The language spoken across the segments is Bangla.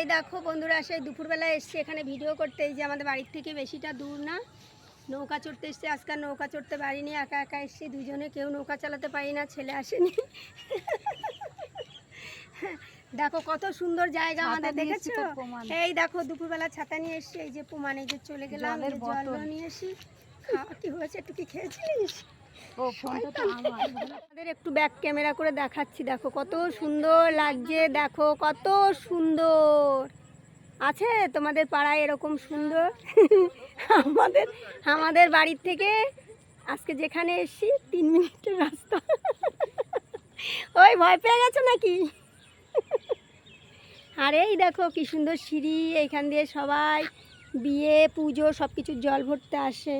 এই দেখো বন্ধুরা সেই দুপুরবেলা এসছি এখানে ভিডিও করতে। এই যে আমাদের বাড়ির থেকে বেশিটা দূর না। নৌকা চড়তে এসছি আজকাল নৌকা চড়তে পারিনি একা একা এসছি। দুজনে কেউ নৌকা চালাতে পারি না ছেলে আসেনি। দেখো কত সুন্দর জায়গা আমাদের দেখেছ? এই দেখো দুপুরবেলা ছাতা নিয়ে এসছি এই যে প্রমাণ যে চলে গেলাম বোতল। নিয়ে এসি খাওয়া কি হয়েছে একটু কি খেয়েছিলিস? আমাদের একটু ব্যাক ক্যামেরা করে দেখাচ্ছি দেখো কত সুন্দর লাগছে দেখো কত সুন্দর। আছে তোমাদের পাড়ায় এরকম সুন্দর? আমাদের আমাদের বাড়ির থেকে আজকে যেখানে এসছি তিন মিনিটের রাস্তা। ওই ভয় পেয়ে গেছো নাকি? আর এই দেখো কি সুন্দর সিঁড়ি এইখান দিয়ে সবাই বিয়ে পুজো সব কিছুর জল ভরতে আসে।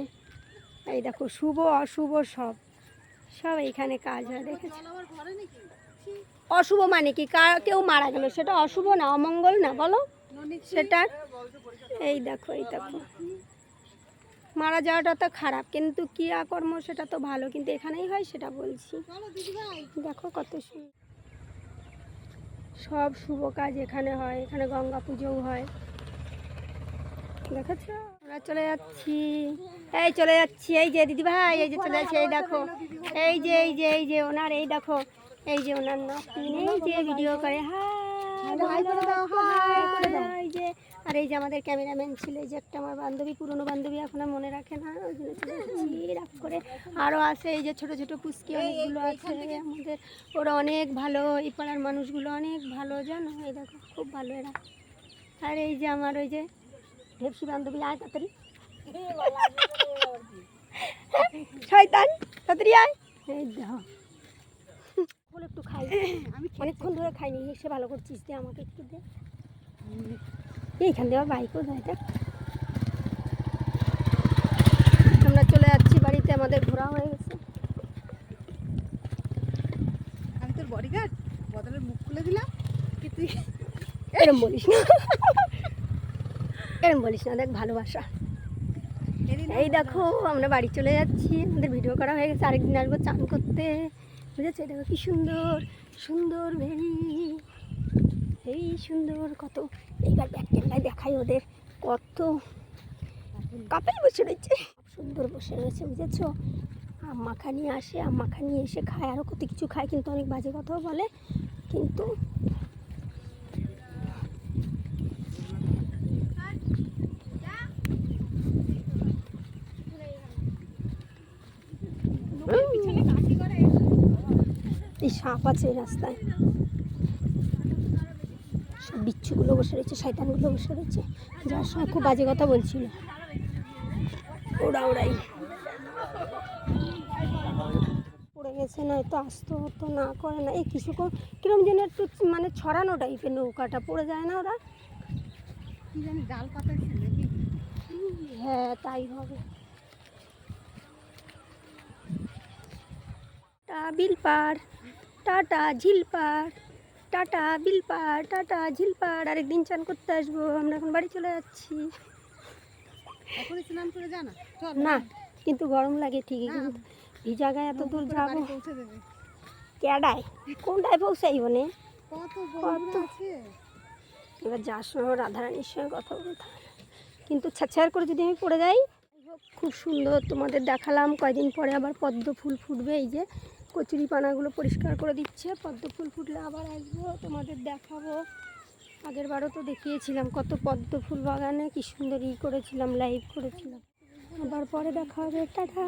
এই দেখো শুভ অশুভ সব। সব এইখানে কাজ হয় দেখেছ? অশুভ মানে কি? কেউ মারা গেল সেটা অশুভ না অমঙ্গল না বলো? সেটা এই দেখো এই দেখো। মারা যাওয়াটা তো খারাপ কিন্তু ক্রিয়াকর্ম সেটা তো ভালো কিন্তু এখানেই হয় সেটা বলছি। দেখো কত সুন্দর সব শুভ কাজ এখানে হয় এখানে গঙ্গা পুজোও হয়। দেখেছ আমরা চলে যাচ্ছি। এই চলে যাচ্ছি এই যে দিদি ভাই এই যে চলে যাচ্ছি এই দেখো। এই যে এই যে এই যে ওনার এই দেখো। এই যে ওনার নাতনি এই যে ভিডিও করে। হাই যে। আর এই যে আমাদের ক্যামেরাম্যান ছিল এই যে একটা আমার বান্ধবী পুরনো বান্ধবী এখন আর মনে রাখে না। ওই জন্য চলে যাচ্ছি রাগ করে। আরও আছে এই যে ছোট ছোট পুচকি অনেকগুলো আছে। আমাদের ওরা অনেক ভালো এই পাড়ার মানুষগুলো অনেক ভালো জানো? এই দেখো খুব ভালো এরা। আর এই যে আমার ওই যে ঢেপসি বান্ধবী আয় তাড়াতাড়ি। শয়তান তাড়াতাড়ি আয়। এই দেখো। বলে একটু খাই। আমি অনেকক্ষণ ধরে খাইনি। এসে ভালো করছিস দে আমাকে একটু দে। এইখান দিয়ে আবার বাইকও যায় দেখ আমরা চলে যাচ্ছি বাড়িতে আমাদের ঘোরা হয়ে গেছে। আমি তোর বডিগার্ড বদলের মুখ খুলে দিলাম। কি তুই এরম বলিস না। এরম বলিস না, দেখ ভালোবাসা। এই দেখো, আমরা বাড়ি চলে যাচ্ছি। আমাদের ভিডিও করা হয়ে গেছে, আরেকদিন আসব চান করতে। বুঝেছ? দেখো কি সুন্দর সুন্দর ভেরি এই সুন্দর, কত। এইবার ব্যাক ক্যামেরায় দেখাই ওদের কত। কাপেল বসে রয়েছে। সুন্দর বসে রয়েছে, বুঝেছ? আম্মা খানি আসে, আম্মা খানি এসে খায় আরও কত কিছু খায়, কিন্তু অনেক বাজে কথাও বলে। কিন্তু পিছনে কাশি করে এই সাপ আছে এই রাস্তায়। সব বিচ্ছুগুলো বসে রয়েছে শয়তানগুলো বসে রয়েছে। যার সময় খুব বাজে কথা বলছিল। ওরা ওরাই পড়ে গেছে না তো আসতে হতো না করে না। এই কিছু কর- কিরম যেন একটু মানে ছড়ানো টাইপের নৌকাটা পড়ে যায় না ওরা? হ্যাঁ তাই হবে। টা বিলপাড় টাটা ঝিলপাড় টাটা বিলপাড় টাটা ঝিলপাড় আরেকদিন চান করতে আসব আমরা এখন বাড়ি চলে যাচ্ছি। এখনই স্নান করে জানা না কিন্তু গরম লাগে ঠিকই। কিন্তু ভিজা গায়ে এত দূর যাব। কেডায়? কোনটায় পৌঁছাইব নে? কত এবার যার সময় রাধারানীর সঙ্গে কথা বলতে কিন্তু ছাড় করে যদি আমি পড়ে যাই খুব সুন্দর তোমাদের দেখালাম। কয়দিন পরে আবার পদ্ম ফুল ফুটবে এই যে। কচুরি পানাগুলো পরিষ্কার করে দিচ্ছে। পদ্ম ফুল ফুটলে আবার আসব, তোমাদের দেখাবো। আগের বারও তো দেখিয়েছিলাম কত পদ্ম ফুল বাগানে, কী সুন্দর ই করেছিলাম লাইভ করেছিলাম। আবার পরে দেখা হবে, টাটা।